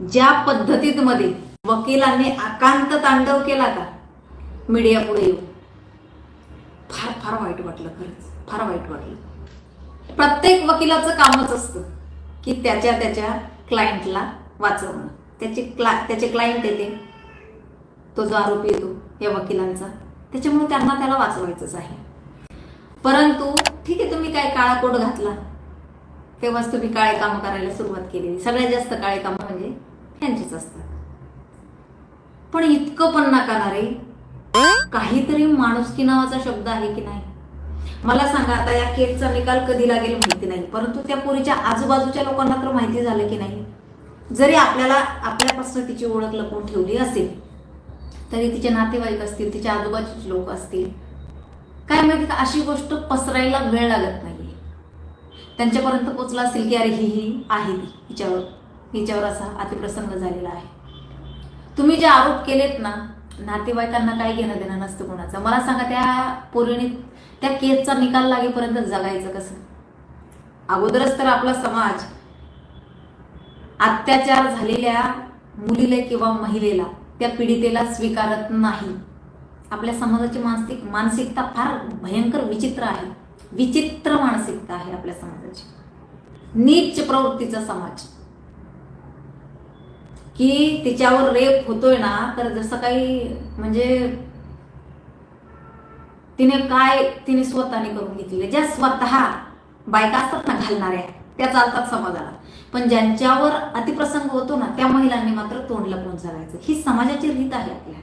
ज्या पद्धतीत मध्ये वकिलांनी आकांत तांडव केला का मीडिया पुढे येऊ. फार फार वाईट वाटलं खरंच. फार वाईट वाटलं. प्रत्येक वकिलाचं कामच असतं की त्याच्या त्याच्या क्लायंटला वाचवणं. त्याचे क्ला त्याचे क्लायंट येते. तो जो आरोपी येतो या वकिलांचा. त्याच्यामुळे त्यांना त्याला वाचवायचंच आहे. परंतु ठीक आहे तुम्ही काय काळा कोट घातला. तेव्हाच तुम्ही काळे कामं करायला सुरुवात केली सगळ्यात जास्त काळे कामं म्हणजे यांचीच असतात. पण इतकं पण नका रे. काहीतरी माणुसकी नावाचा शब्द आहे की नाही? मला सांगा आता या केसचा निकाल कधी लागेल माहिती नाही. परंतु त्या पोरीच्या आजूबाजूच्या लोकांना तर माहिती झालं की नाही? जरी आपल्याला आपल्यापासून तिची ओळख लपवून ठेवली असेल तरी तिचे नातेवाईक असतील तिच्या आजूबाजूचे लोक असतील काय माहिती का अशी गोष्ट पसरायला वेळ लागत नाही त्यांच्यापर्यंत पोचला असेल की अरे ही ही आहे ती हिच्यावर. हिच्यावर असा अतिप्रसंग झालेला आहे. तुम्ही जे आरोप केलेत ना नातेवाईकांना काही घेणं देणं नसतं कोणाचं. मला सांगा त्या पोरीने त्या केसचा निकाल लागेपर्यंत जगायचं कसं? अगोदरच तर आपला समाज अत्याचार झालेल्या मुलीला किंवा महिलेला त्या पीडितेला स्वीकारत नाही. आपल्या समाजाची मानसिक मानसिकता फार भयंकर विचित्र आहे. विचित्र मानसिकता आहे आपल्या समाजाची. नीच प्रवृत्तीचा समाज. की तिच्यावर रेप होतोय ना तर जसं काही म्हणजे तिने काय तिने स्वतःने करून घेतलेले ज्या स्वतः बायका असतात ना घालणाऱ्या त्या चालतात समाजाला. पण ज्यांच्यावर अतिप्रसंग होतो ना त्या महिलांनी मात्र तोंड लपवून जगायचं ही समाजाची रीत आहे आपल्या.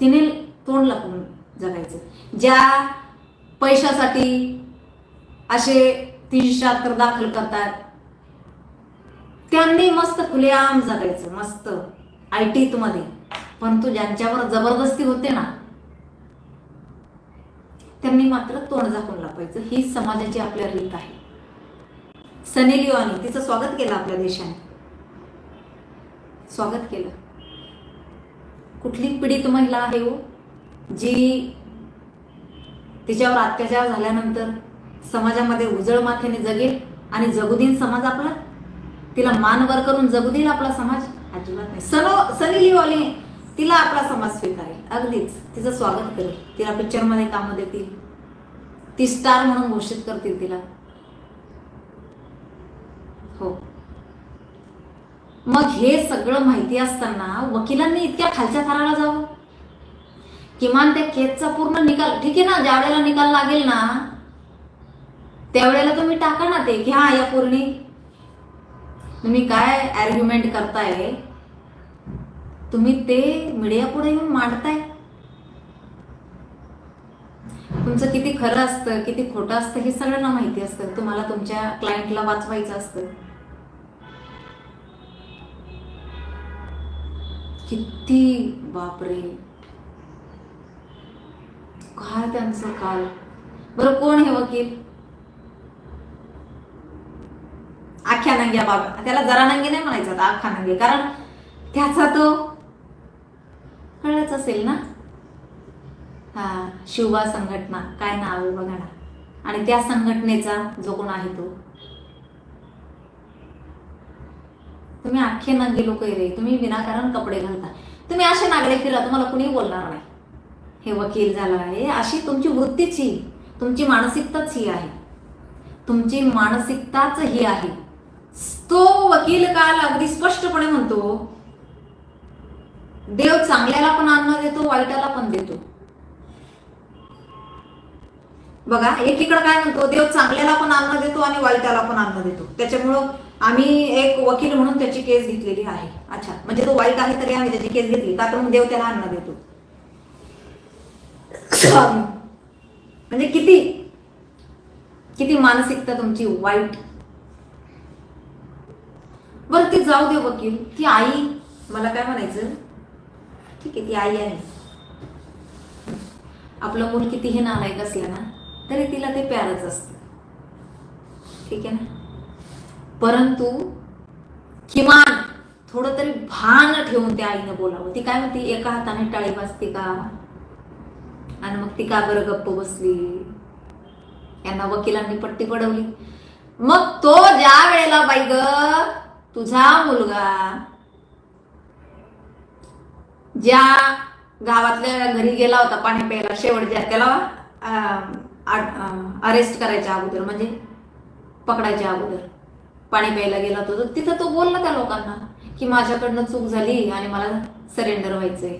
तिने तोंड लपवून जगायचं. ज्या पैशासाठी असे तीनशे शहात्तर दाखल करतात त्यांनी मस्त खुलेआम जगायचं मस्त. आय टीत मध्ये. परंतु ज्यांच्यावर जबरदस्ती होते ना त्यांनी मात्र तोंड झाकून लापायचं. ही समाजाची आपल्या रीत आहे. सनी लिओनी तिचं स्वागत केलं आपल्या देशाने. स्वागत केलं. कुठली पीडित महिला आहे हो जी तिच्यावर अत्याचार झाल्यानंतर समाजामध्ये उजळ माथ्याने जगेल आणि जगुदीन समाज आपला तिला मान वर करून जगू देईल आपला समाज? अजिबात नाही. सनो सनी लिओनी तिला आपला समाज स्वीकारेल. अगदीच. तिचं स्वागत करेल. तिला पिक्चरमध्ये कामं देतील. ती स्टार म्हणून घोषित करतील तिला. हो. मग हे सगळं माहिती असताना वकिलांनी इतक्या खालच्या थराला जावं? किमान त्या केसचा पूर्ण निकाल ठीक आहे ना? ज्या वेळेला निकाल लागेल ना त्यावेळेला तुम्ही टाका ना ते. घ्या या पूर्णी. तुम्ही काय आर्ग्युमेंट करताय? तुम्ही ते मीडिया पुढे येऊन मांडताय? तुमचं किती खरं असतं किती खोटं असतं हे सगळ्यांना माहिती असतं. तुम्हाला तुमच्या क्लायंटला वाचवायचं असतं. किती बापरे. काय त्यांचं काल? बरं कोण हे वकील? आख्या नंग्या बाबा त्याला जरा नंगे नाही म्हणायचं आता आख्या नंगे कारण त्याचा तो कळलंच असेल ना? हा शिवबा संघटना काय नाव आहे बघा ना. आणि त्या संघटनेचा जो कोण आहे तो. तुम्ही अख्खे नंगे लोक रे तुम्ही विनाकारण कपडे घालता. तुम्ही असे नागडे फिरा तुम्हाला कुणी बोलणार नाही. हे वकील झाला आहे अशी तुमची वृत्तीच ही तुमची मानसिकताच ही आहे. तुमची मानसिकताच ही आहे. तो वकील काल अगदी स्पष्टपणे म्हणतो देव चांगल्याला पण अन्न देतो वाईटाला पण देतो. बघा एकीकडे काय म्हणतो देव चांगल्याला पण अन्न देतो आणि वाईटाला पण अन्न देतो. त्याच्यामुळं आम्ही एक वकील म्हणून त्याची केस घेतलेली आहे. अच्छा म्हणजे तो वाईट आहे तरी आम्ही त्याची केस घेतली का तर मग देव त्याला अन्न देतो. म्हणजे किती किती मानसिकता तुमची वाईट बरं ते जाऊ दे वकील. ती आई मला काय म्हणायचं? ठीक आहे ती आई आहे. आपलं मूल कितीही नालायक असलं ना तरी तिला ते प्यारच असतं. ठीक आहे ना? परंतु किमान थोडं तरी भान ठेवून त्या आईनं बोलावं. ती काय म्हणते एका हाताने टाळी वाजते का? आणि मग ती का बरं गप्प बसली? यांना वकिलांनी पट्टी पडवली. मग तो ज्या वेळेला बाई ग तुझा मुलगा ज्या गावातल्या घरी गेला होता पाणी प्यायला शेवटच्या त्याला अरेस्ट करायच्या अगोदर म्हणजे पकडायच्या अगोदर पाणी प्यायला गेला होता. तर तिथं तो बोलला त्या लोकांना की माझ्याकडनं चूक झाली आणि मला सरेंडर व्हायचंय.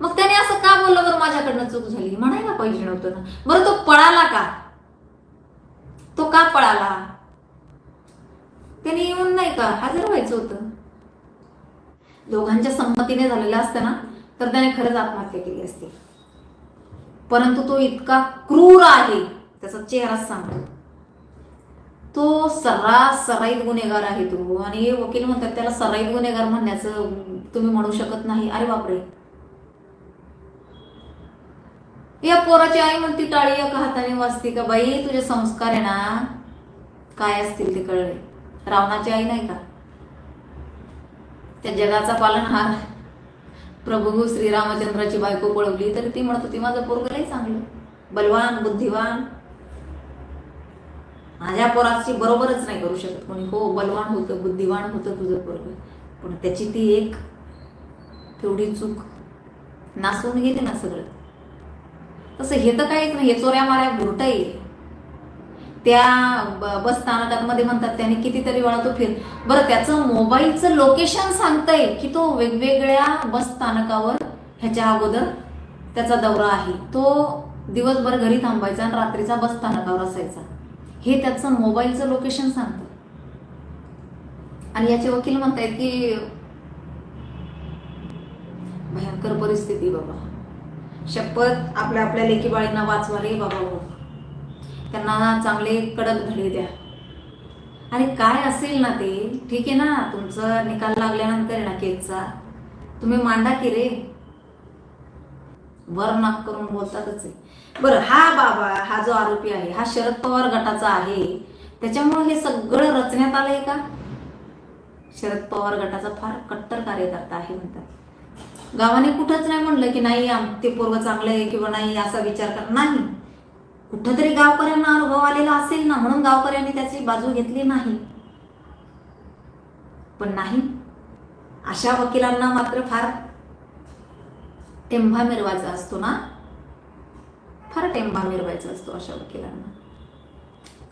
मग त्याने असं का बोललं बरं माझ्याकडनं चूक झाली? म्हणायला पाहिजे नव्हतं ना. बरं तो पळाला का? तो का पळाला? त्याने येऊन नाही का हजर व्हायचं होतं? दोघांच्या संमतीने झालेलं असतं ना तर त्याने खरंच आत्महत्या केली असती. परंतु तो इतका क्रूर आहे त्याचा चेहराच सांगतो. तो सर्रास सराईत गुन्हेगार आहे तो. आणि हे वकील म्हणतात त्याला सराईत गुन्हेगार म्हणण्याचं तुम्ही म्हणू शकत नाही. अरे बापरे. या पोराची आई म्हणती टाळी एका हाताने वाचते का बाई? तुझे संस्कार आहे ना. काय असतील ते कळले. रावणाची आई नाही का? त्या जगाचा पालनहार प्रभू श्रीरामचंद्राची बायको पळवली तरी ती म्हणत होती माझं पोरग लई चांगलं बलवान बुद्धिवान. माझ्या पोराची बरोबरच नाही करू शकत कोणी. हो बलवान होतं बुद्धिवान होतं तुझं पोरग. पण त्याची ती एक तेवढी चूक नासून गेली ना सगळं. तसं हे तर काहीच नाही हे चोऱ्या माऱ्या भुरट येईल त्या ब- बस स्थानकांमध्ये म्हणतात त्याने कितीतरी वेळा तो फिर बरं त्याचं मोबाईलचं लोकेशन सांगतंय की तो वेगवेगळ्या बस स्थानकावर ह्याच्या अगोदर त्याचा दौरा आहे. तो दिवसभर घरी थांबायचा आणि रात्रीचा बस स्थानकावर असायचा. हे त्याचं मोबाईलचं लोकेशन सांगतं. आणि याचे वकील म्हणतायत की भयंकर परिस्थिती बाबा. शपथ आपल्या आपल्या लेकी बाळींना वाचवा रे बाबा हो. त्यांना चांगले कडक धडे द्या. आणि काय असेल ना ते? ठीक आहे ना? तुमचं निकाल लागल्यानंतर आहे ना केसचा. तुम्ही मांडा की रे? वर नाक करून बोलतातच आहे बरं हा बाबा हा जो आरोपी आहे हा शरद पवार गटाचा आहे. त्याच्यामुळे हे सगळं रचण्यात आलंय का? शरद पवार गटाचा फार कट्टर कार्यकर्ता आहे म्हणतात. गावाने कुठंच नाही म्हणलं की नाही ते पोरग चांगलं आहे किंवा नाही असा विचार कर नाही. कुठंतरी गावकऱ्यांना अनुभव आलेला असेल ना म्हणून गावकऱ्यांनी त्याची बाजू घेतली नाही. पण नाही अशा वकिलांना मात्र फार टेंभा मिरवायचा असतो ना? फार टेंभा मिरवायचा असतो अशा वकिलांना.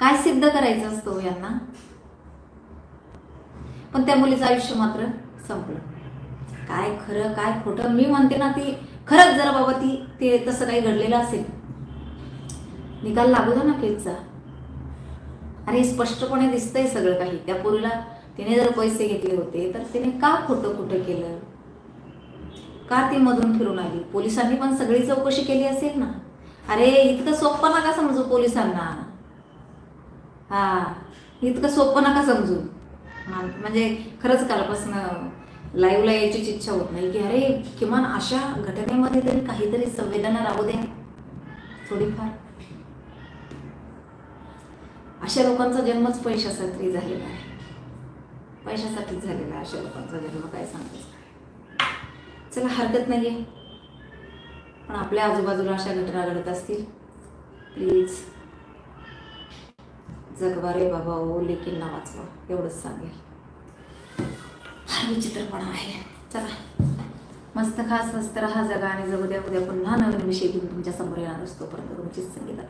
काय सिद्ध करायचं असतो यांना? पण त्या मुलीचं आयुष्य मात्र संपलं. काय खरं काय खोटं? मी म्हणते ना ती खरंच जर बाबा ती ते तसं काही घडलेलं असेल. निकाल लागू ना केसचा. अरे स्पष्टपणे दिसतंय सगळं काही. त्या पोरीला तिने जर पैसे घेतले होते तर तिने का खोटं कुठं केलं? का ती मधून फिरून आली? पोलिसांनी पण सगळी चौकशी केली असेल ना? अरे इतकं सोपं नका समजू पोलिसांना. हा इतकं सोपं नका समजू. म्हणजे खरंच कालपासून लाईव्हला यायचीच इच्छा होत नाही की अरे किमान अशा घटनेमध्ये तरी काहीतरी संवेदना राहू द्या. थोडीफार. अशा लोकांचा जन्मच पैशासाठी झालेला आहे. पैशासाठीच झालेला आहे अशा लोकांचा जन्म काय सांगायचं? चला हरकत नाही आहे पण आपल्या आजूबाजूला अशा घटना घडत असतील प्लीज. जगवा रे बाबा ओ लेकींना वाचवा एवढंच सांगेल. हा विचित्रपणा आहे. चला. मस्त खास मस्त राहा जगा आणि जगू द्या उद्या पुन्हा नवीन विषय घेऊन तुमच्यासमोर येणार असतो. परंतु तुमचीच संगीता